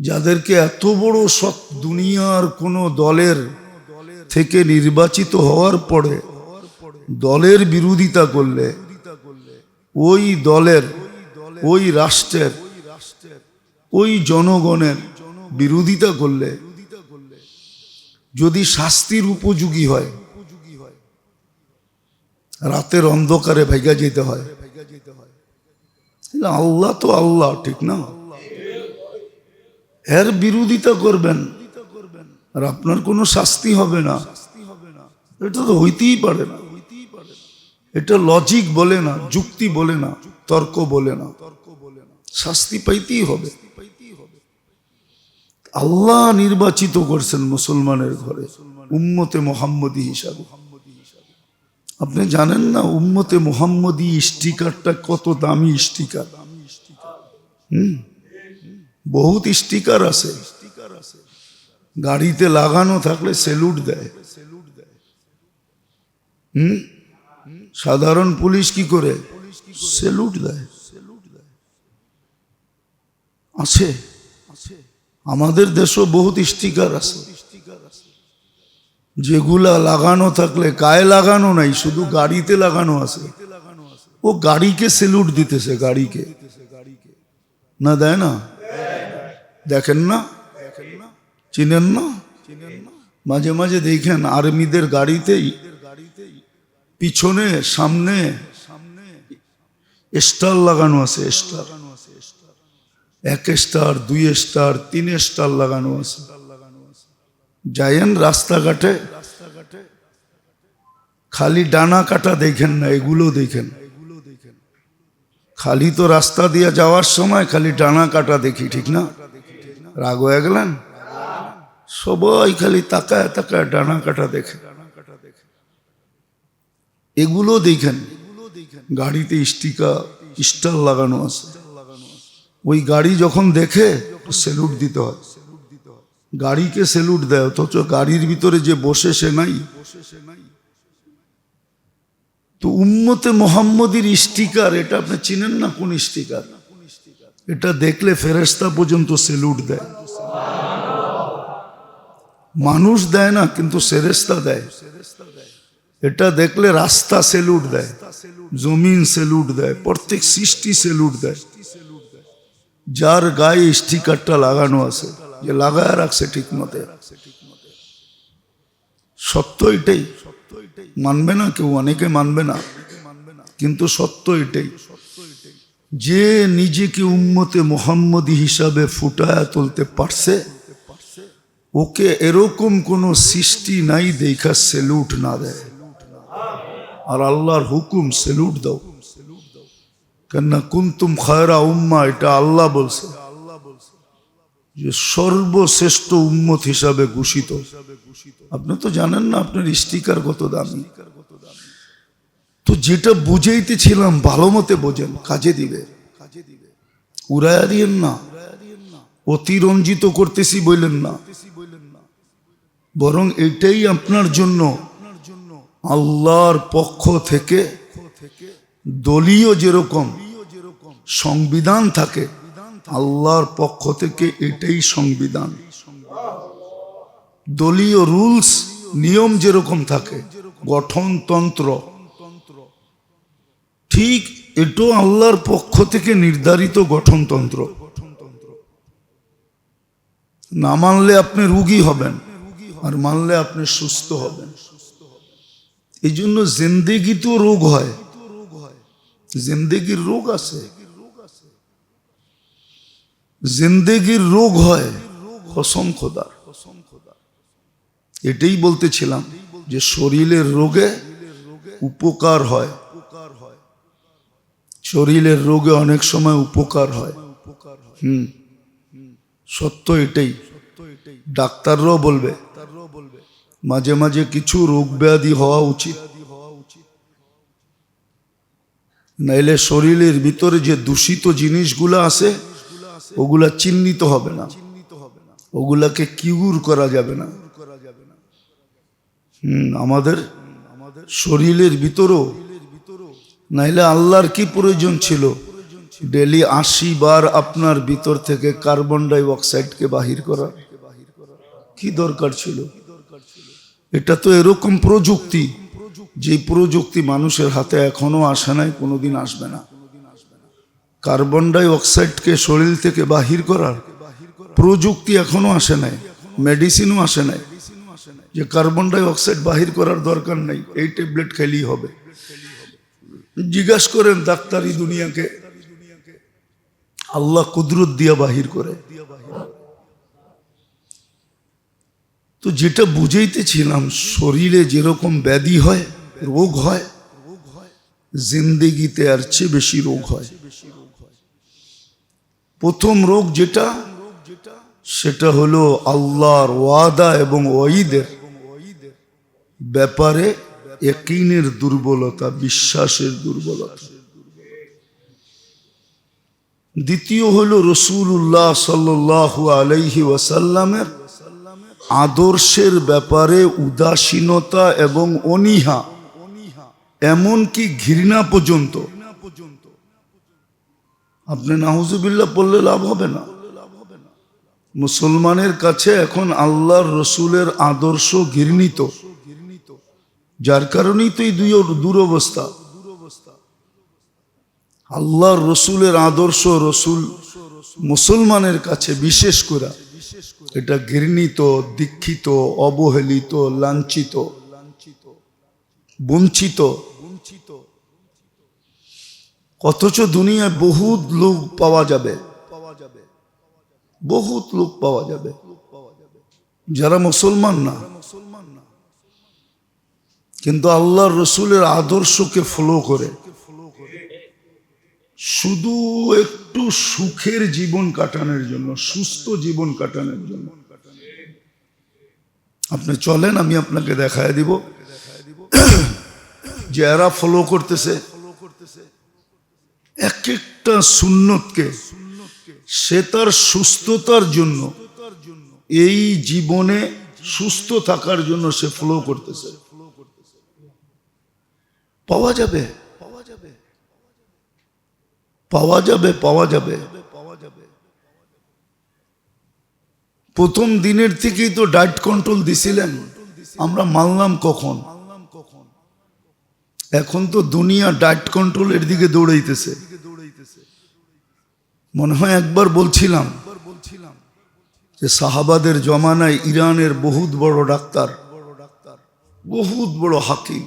যাদেরকে এত বড় সৎ দুনিয়ার কোনো দলের থেকে নির্বাচিত হওয়ার পরে দলের বিরোধিতা করলে, ওই দলের, ওই রাষ্ট্রের, ওই জনগণের বিরোধিতা করলে, যদি শাস্তির উপযোগী হয়, রাতের অন্ধকারে ভেগা যেতে হয়। আল্লাহ তো আল্লাহ, ঠিক না? এর বিরোধিতা করবেন, আর আপনার কোনো শাস্তি হবে না। এটা তো হইতেই পারে না। এটা লজিক বলে না, যুক্তি বলে না তর্ক বলে না, তর্ক বলে না। শাস্তি পাইতেই হবে। আল্লাহ নির্বাচিত করছেন মুসলমানের ঘরে, উম্মতে মোহাম্মদী হিসাবে। আপনি জানেন না উম্মতে মোহাম্মদী স্টিকারটা কত দামি স্টিকার? হুম? বহুত স্টিকার আছে। গাড়িতে লাগানো থাকলে সেলুট দেয়। হুম? সাধারণ পুলিশ কি করে? সেলুট দেয়। আছে। আমাদের দেশও বহুত স্টিকার আছে। যেগুলা লাগানো থাকলে গায়ে লাগানো নাই, শুধু গাড়িতে লাগানো আছে। ও গাড়িকে সেলুট দিতেছে, গাড়িকে। না দেয় না? দেখেন না? চিনেন না? মাঝে মাঝে দেখেন আর্মিদের গাড়িতেই, পিছনে, সামনে, স্টার লাগানো আছে, স্টার। এক স্টার, দুই স্টার, তিন স্টার লাগানো আছে। যাইয়েন রাস্তাঘাটে, খালি ডানা কাটা দেখেন না, এগুলো দেখেন। খালি তো রাস্তা দিয়ে যাওয়ার সময় খালি ডানা কাটা দেখি, ঠিক না? রাগ হয়ে গেলেন? সবাই খালি তাকায় তাকায় ডানা কাটা দেখে। এগুলো দেখেন, গাড়িতে স্টিকার, স্টার লাগানো আছে। ওই গাড়ি যখন দেখে, সেলুট দিতে হয়। গাড়িকে সেলুট দেয়, অথচ গাড়ির ভিতরে যে বসে সে নাই। তো উম্মতে মোহাম্মদীর স্টিকার, এটা আপনি চিনেন না কোন স্টিকার? এটা দেখলে ফেরেস্তা পর্যন্ত সেলুট দেয়। মানুষ দেয় না, কিন্তু সেরেস্তা দেয়। এটা দেখলে রাস্তা সেলুট দেয়, জমিন সেলুট দেয়, প্রত্যেক সৃষ্টি সেলুট দেয়। যার গায়ে স্টিকারটা লাগানো আছে, যে লাগায় রাখছে ঠিক মতে। সত্য এটাই। মানবে না কেউ, অনেকে মানবে না। কিন্তু সত্য এটাই। যে নিজেকে উম্মতে মোহাম্মদী হিসাবে ফুটায় তুলতে পারছে, ওকে এরকম কোন সৃষ্টি নাই দেখা সেলুট না দেয়। আর আল্লাহর হুকুম সেলুট দাও। কেননা কুন্তুম খায়রা উম্মা, এটা আল্লাহ বলছে যে সর্বশ্রেষ্ঠ উম্মত হিসাবে ঘোষিত। আপনি তো জানেন না, আপনার স্টিকার কত দামি। তো যেটা বুঝাইতেছিলাম ভালো মতে বোঝেন, কাজে দিবে। উড়াইয়া দিয়েন না। অতিরঞ্জিত করতেছি বললেন না। বরং এটাই আপনার জন্য আল্লাহর পক্ষ থেকে দলীয় যেরকম সংবিধান থাকে, আল্লাহর পক্ষ থেকে এটাই সংবিধান। দলীয় রুলস, নিয়ম যেরকম থাকে, গঠনতন্ত্র ঠিক এটাও আল্লাহর পক্ষ থেকে নির্ধারিত গঠনতন্ত্র। না মানলে আপনি রুগী হবেন, আর মানলে আপনি সুস্থ হবেন। এই জন্য জিন্দেগিতেও রোগ হয়। জিন্দেগির রোগ আছে। জিন্দেগির রোগ হয় কসম খোদার। এটাই বলতেছিলাম যে শরীরের রোগে উপকার হয়। শরীরের রোগে অনেক সময় উপকার হয়। হুম। সত্য এটাই। ডাক্তাররাও বলবে, মাঝে মাঝে কিছু রোগ ব্যাধি হওয়া উচিত। নাইলে শরীরের ভিতরে যে দূষিত জিনিসগুলো আছে, ওগুলা চিহ্নিত হবে না। ওগুলাকে কিউর করা যাবে না। হুম, আমাদের শরীরের ভিতরও নাইলে আল্লাহর কি প্রয়োজন ছিল? ডেলি আশি বার আপনার ভিতর থেকে কার্বন ডাই অক্সাইডকে বাহির করা। কি দরকার ছিল? এটা তো এরকম প্রযুক্তি, যে প্রযুক্তি মানুষের হাতে এখনও আসে নাই, কোনোদিন আসবে না। কার্বন ডাই অক্সাইডকে শরীর থেকে বাহির করার প্রযুক্তি এখনও আসে নাই, মেডিসিনও আসে নাই। যে কার্বন ডাই অক্সাইড বাহির করার দরকার নেই, এই ট্যাবলেট খেলেই হবে। জিজ্ঞাস করেন ডাক্তারি দুনিয়াকে। আল্লাহ কুদরত দিয়া বাহির করে। তো যেটা বুঝাইতেছিলাম, শরীরে যেরকম ব্যাধি হয়, রোগ হয়, জিন্দেগিতে আর চেয়ে বেশি রোগ হয়। প্রথম রোগ যেটা, সেটা হলো আল্লাহর ওয়াদা এবং ওয়াইদের ব্যাপারে একিনের দুর্বলতা, বিশ্বাসের দুর্বলতা। দ্বিতীয় হলো রসুল্লাহ সাল্লাল্লাহু আলাইহি ওয়াসাল্লামের আদর্শের ব্যাপারে উদাসীনতা এবং অনীহা, এমনকি ঘৃণা পর্যন্ত। আপনি নাহুজুবিল্লাহ পড়লে লাভ হবে না। মুসলমানের কাছে এখন আল্লাহর রসুলের আদর্শ ঘৃণিত। যার কারণেই তো এই দুই দুরবস্থা। আল্লাহর রসুলের আদর্শ রসুল মুসলমানের কাছে বিশেষ করে। এটা ঘৃণিত, দীক্ষিত, অবহেলিত, লাঞ্ছিত, বঞ্চিত। অথচ দুনিয়ায় বহুত লোক পাওয়া যাবে। বহুত লোক পাওয়া যাবে। যারা মুসলমান না। কিন্তু আল্লাহর রসুলের আদর্শকে ফলো করে। শুধু একটু সুখের জীবন কাটানোর জন্য, সুস্থ জীবন কাটানোর জন্য। আপনি চলেন, আমি আপনাকে দেখায় দিব। যে এরা ফলো করতেছে এক একটা সুন্নতকে সে তার সুস্থতার জন্য, এই জীবনে সুস্থ থাকার জন্য সে ফলো করতেছে। পাওয়া যাবে। পাওয়া যাবে পাওয়া যাবে। পাওয়া যাবে প্রথম দিনের থেকেই তো ডায়েট কন্ট্রোল দিছিলেন। আমরা মানলাম কখন। এখন তো দুনিয়া ডায়েট কন্ট্রোলের দিকে দৌড়াইতেছে। মনে হয় একবার বলছিলাম যে সাহাবাদের জমানায় ইরানের বহুত বড় ডাক্তার, বহুত বড় হাকিম।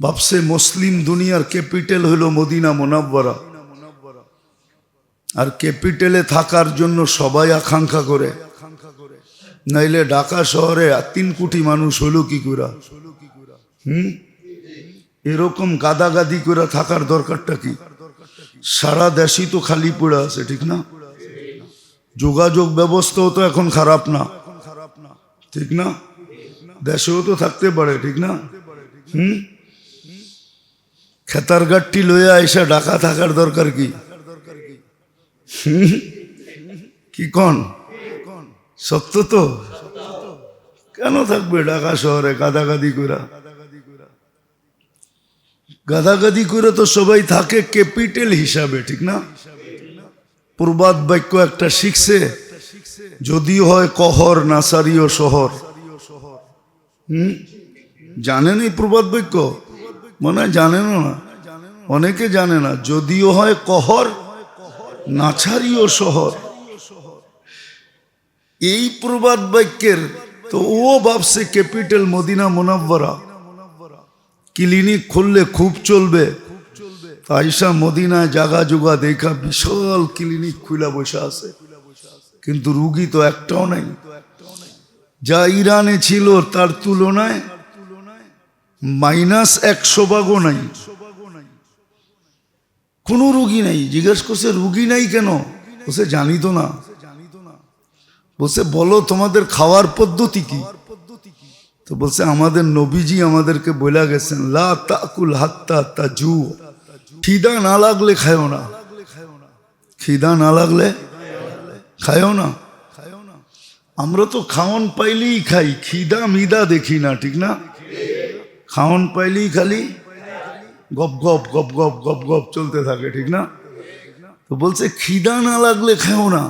ভাবছে মুসলিম দুনিয়ার ক্যাপিটাল হলো মদিনা মোনাব্বরা। আর ক্যাপিটালে থাকার জন্য সবাই আকাঙ্ক্ষা করে। নাইলে ঢাকা শহরে তিন কোটি মানুষ হলো কি করে? হুম? এরকম গাদাগাদি করে থাকার দরকারটা কি? সারা দেশই তো খালি পড়ে আছে, ঠিক না? যোগাযোগ ব্যবস্থাও তো এখন খারাপ না। ঠিক না? দেশেও তো থাকতে পারে, ঠিক না? হুম? খেতার গাঠটি লইয়া এসে ঢাকা থাকার দরকার কি? কি কন? সত্য তো। কেন থাকবে ঢাকা শহরে গাদাগাদি করে গাদাগাদি করে তো সবাই থাকে ক্যাপিটাল হিসাবে, ঠিক না? প্রবাদ বাক্য একটা শিখছে যদি হয় কহর নাসারিও শহর। হুম? জানেন এই প্রবাদ বাক্য? মনে হয় জানেনও না। অনেকে জানে না, যদিও হয় কহর, নাছারিও শহর। এই প্রবাদ বাক্যের তো ও ভাবছে ক্যাপিটাল মদিনা মোনাব্বরা ক্লিনিক খুললে খুব চলবে। আইসা মদিনায় জাগা জুগা দেখা বিশাল ক্লিনিক খুলা বসে আছে। কিন্তু রুগী তো একটাও নাই। যা ইরানে ছিল তার তুলনায় মাইনাস একশো ভাগও নাই। কোনো রুগী নাই। জিজ্ঞেস করছে, রুগী নাই কেন? বলছে, জানি তো না। বলছে, বলো, তোমাদের খাওয়ার পদ্ধতি কি? তো বলছে, আমাদের নবীজি আমাদেরকে বলে গেছেন, লা তাকুল হাত্তা তা জু খিদা না লাগলে খায়ও না। খিদা না লাগলে খায়ও না। আমরা তো খাওয়ান পাইলেই খাই। খিদা মিদা দেখি না, ঠিক না? খাওয়ান পাইলেই খালি গপ গপ গপ গপ গপ গপ চলতে থাকে, ঠিক না? তো বলছে, খিদা না লাগলে খেও না।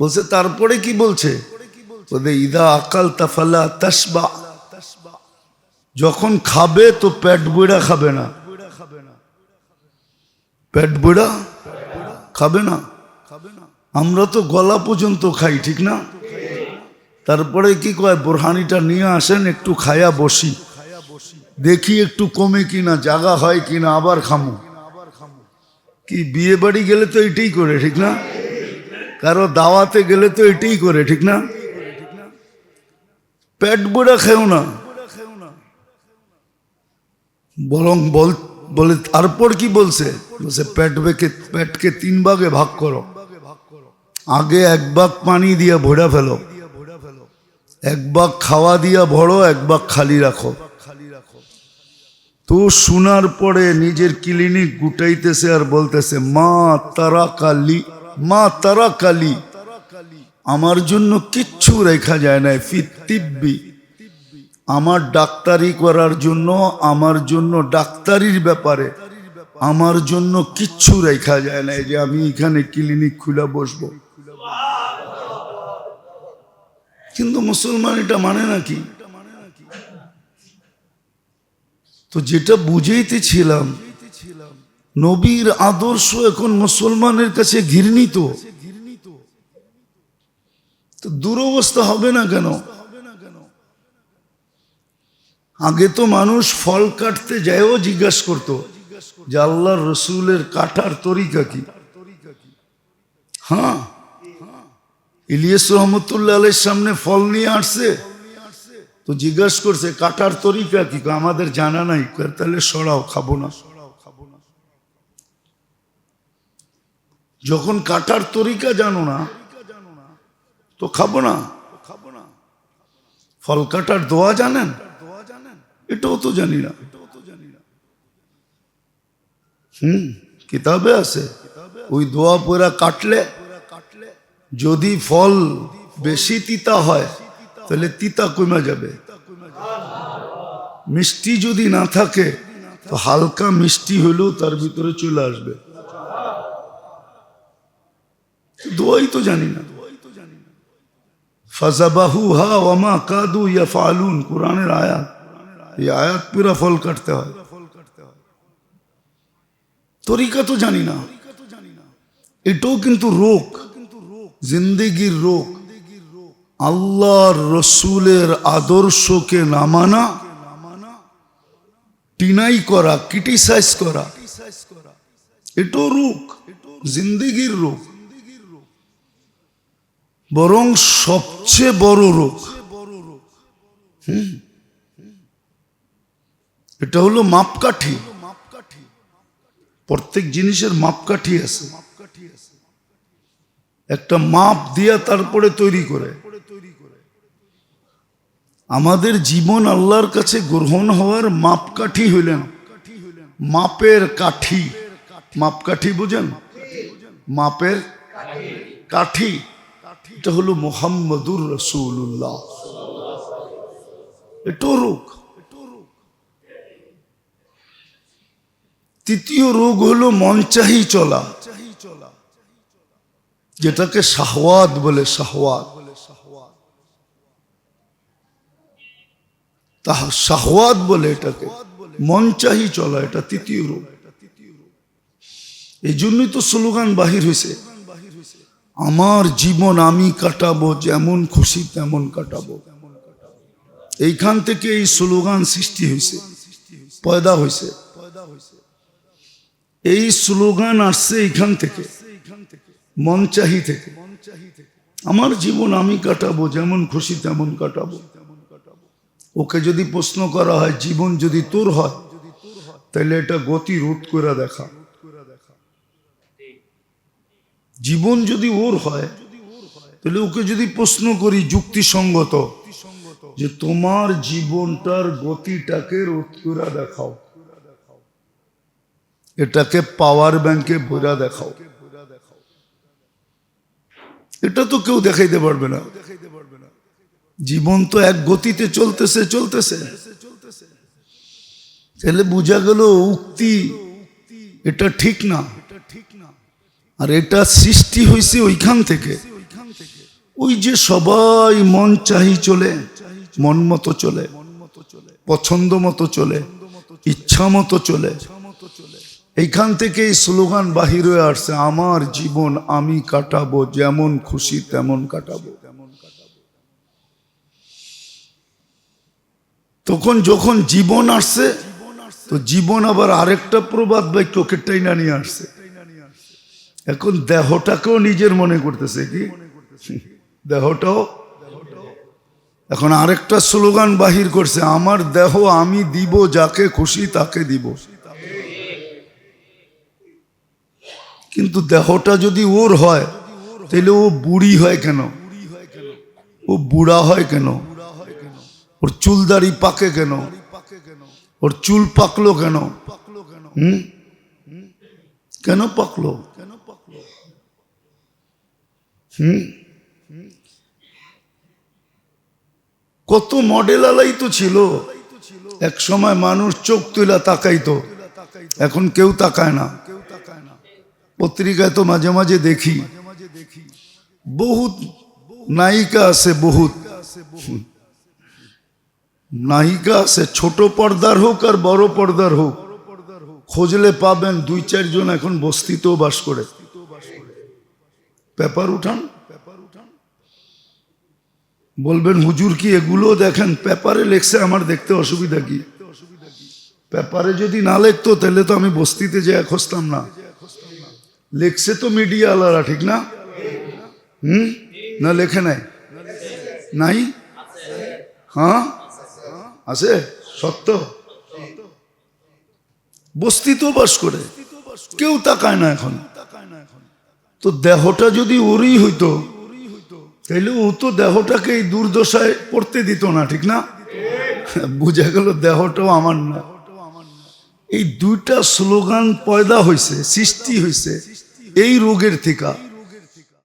বলছে, তারপরে কি বলছে? বলছে ইদা আকাল তাফালা তাসবা যখন খাবে তো পেট বইড়া খাবে না। পেট বইড়া খাবে না। আমরা তো গলা পর্যন্ত খাই, ঠিক না? তারপরে কি কয়, বোরহানিটা নিয়ে আসেন, একটু খায়া বসি। দেখি একটু কমে কিনা, জাগা হয় কিনা, আবার খামো। কি, বিয়ে বাড়ি গেলে তো এটাই করে, ঠিক না? কারও দাওয়াতে গেলে তো এটাই করে, ঠিক না? পেট বড়া খেও না। বরং বল, বলে, তারপর কি বলছে? বলছে, পেট বেকে, পেটকে তিন ভাগে ভাগ করো। আগে এক ভাগ পানি দিয়ে ভোড়া ফেলো। এক ভাগ খাওয়া দিয়া ভরো, এক ভাগ খালি রাখো। তো শোনার পরে নিজের ক্লিনিক গুটাইতেছে আর বলতেছে, মা তারা কালি মা তারা কালি আমার জন্য কিচ্ছু রেখা যায় না ফিতিব্বি আমার ডাক্তারি করার জন্য, আমার জন্য ডাক্তারির ব্যাপারে, আমার জন্য কিচ্ছু রেখা যায় না যে আমি এখানে ক্লিনিক খুলে বসবো। কিন্তু মুসলমান এটা মানে নাকি? তো যেটা বুঝাইতেছিলাম নবীর আদর্শ এখন মুসলমানের কাছে ঘৃণিত। তো দুরবস্থা হবে না কেন? আগে তো মানুষ ফল কাটতে যায়ও জিজ্ঞাসা করত যে আল্লাহর রসুলের কাটার তরিকা কি? হ্যাঁ। ইলিয়াস রহমতুল্লাহ আলের সামনে ফল নিয়ে আসছে। তো জিজ্ঞাসা করছে, কাটার তরিকা কি? আমাদের জানা নাই। তাহলে সরাও, খাব না। যখন কাটার তরিকা জানো না, তো খাব না খাব না। ফল কাটার দোয়া জানেন? এটাও তো জানি না। হুম, কিতাবে আছে। ওই দোয়া পড়া কাটলে যদি ফল বেশি তিতা হয়, তাহলে তিতা কমে যাবে। মিষ্টি যদি না থাকে, তো হালকা মিষ্টি হলেও তার ভিতরে চলে আসবে। দোয়াই তো জানি না। ফাজাবাহু হা ওয়ামা কাদু ইয়া ফালুন কোরআনের আয়াত। এই আয়াত পুরা ফল কাটতে হয়। তরিকা তো জানি না। এটাও কিন্তু রোগ। জিন্দিগির রোগ, আল্লাহর রসুলের আদর্শকে না মানা টিনাই করা ক্রিটিসাইজ করা এটাও রোগ, জিন্দিগির রোগ বরং সবচেয়ে বড় রোগ। এটা হলো মাপকাঠি প্রত্যেক জিনিসের মাপকাঠি আছে একটা মাপ দিয়া তারপরে তৈরি করে। আমাদের জীবন আল্লাহর কাছে গ্রহণ হওয়ার মাপকাঠি হইলেন। মাপের কাঠি। মাপকাঠি বুঝেন? মাপের কাঠি। এটা হলো মোহাম্মদুর রসুল্লাহ এটাও রোগ। তৃতীয় রোগ হলো মনচাহি চলা। যেটাকে শাহওয়াত বলে শাহওয়াত তাহা শাহওয়াত বলে এটাকে। মনচাহি চলা, এটা তৃতীয় রোগ এই জন্যই তো স্লোগান বাহির হয়েছে আমার জীবন আমি কাটাবো, যেমন খুশি তেমন কাটাবো। এইখান থেকে এই স্লোগান সৃষ্টি হয়েছে পয়দা হয়েছে এই স্লোগান আসছে এইখান থেকে। মনচাহি থেকে। আমার জীবন আমি কাটাবো, যেমন খুশি তেমন কাটাবো। ওকে যদি প্রশ্ন করা হয়, জীবন যদি তোর হয়, তাহলে এটা গতি রোধ করে দেখা। জীবন যদি ওর হয়, তাহলে ওকে যদি প্রশ্ন করি যুক্তিসঙ্গত, যে তোমার জীবনটার গতিটাকে রোধ করে দেখাও। এটাকে পাওয়ার ব্যাংকে ভরা দেখাও। এটা তো কেউ দেখাইতে পারবে না। জীবন তো এক গতিতে চলতেছে চলতেছে। তাহলে বোঝা গেল উক্তি এটা ঠিক না। আর এটা সৃষ্টি হয়েছে ওইখান থেকে। ওই যে সবাই মন চাহি চলে, মন মতো চলে, পছন্দ মতো চলে, ইচ্ছা মতো চলে এইখান থেকে এই স্লোগান বাহির হয়ে আসছে, আমার জীবন আমি কাটাবো, যেমন খুশি তেমন কাটাবো। তখন যখন জীবন আসছে, তো জীবন আবার আরেকটা প্রবাদ বাক্য কেটাই না নিয়ে আসছে। এখন দেহটাকেও নিজের মনে করতেছে কি? দেহটাও। এখন আরেকটা স্লোগান বাহির করছে, আমার দেহ আমি দিব যাকে খুশি তাকে দিব। কিন্তু দেহটা যদি ওর হয়, তাহলে ও বুড়ি হয় কেন? ও বুড়া হয় কেন? ওর চুল দাড়ি পাকে কেন? ওর চুল পাকলো কেন? হুম? কেন পাকলো? কেন পাকলো হুম? কত মডেল আলাই তো ছিল। এক সময় মানুষ চোখ তুলা তাকাইতো। এখন কেউ তাকায় না কেউ তাকায় না। পত্রিকায় তো মাঝে মাঝে দেখি। বহুত নায়িকা আছে, বহুত। নায়িকা আছে, ছোট পর্দার হোক আর বড় পর্দার হোক। খোঁজলে পাবেন দুই, চারজন এখন বস্তিতেও বাস করে। পেপার উঠান। বলবেন, হুজুর কি এগুলো দেখেন? পেপারে লেখছে, আমার দেখতে অসুবিধা কি? পেপারে যদি না লিখতো, তাহলে তো আমি বস্তিতে যে খুঁজতাম না। লেখছে তো মিডিয়া আলারা ঠিক না? হুম? না লেখে নাই? নাই? হ্যাঁ? আছে? সত্য? বস্তিতেও বাস করে। কেউ তাকায় না এখন। তো দেহটা যদি ওরই হইতো, তাইলে ও তো দেহটাকে এই দুর্দশায় পড়তে দিত না, ঠিক না? বুঝা গেল দেহটাও আমার না। এই দুইটা স্লোগান পয়দা হয়েছে সৃষ্টি হয়েছে এই রোগের থেকে।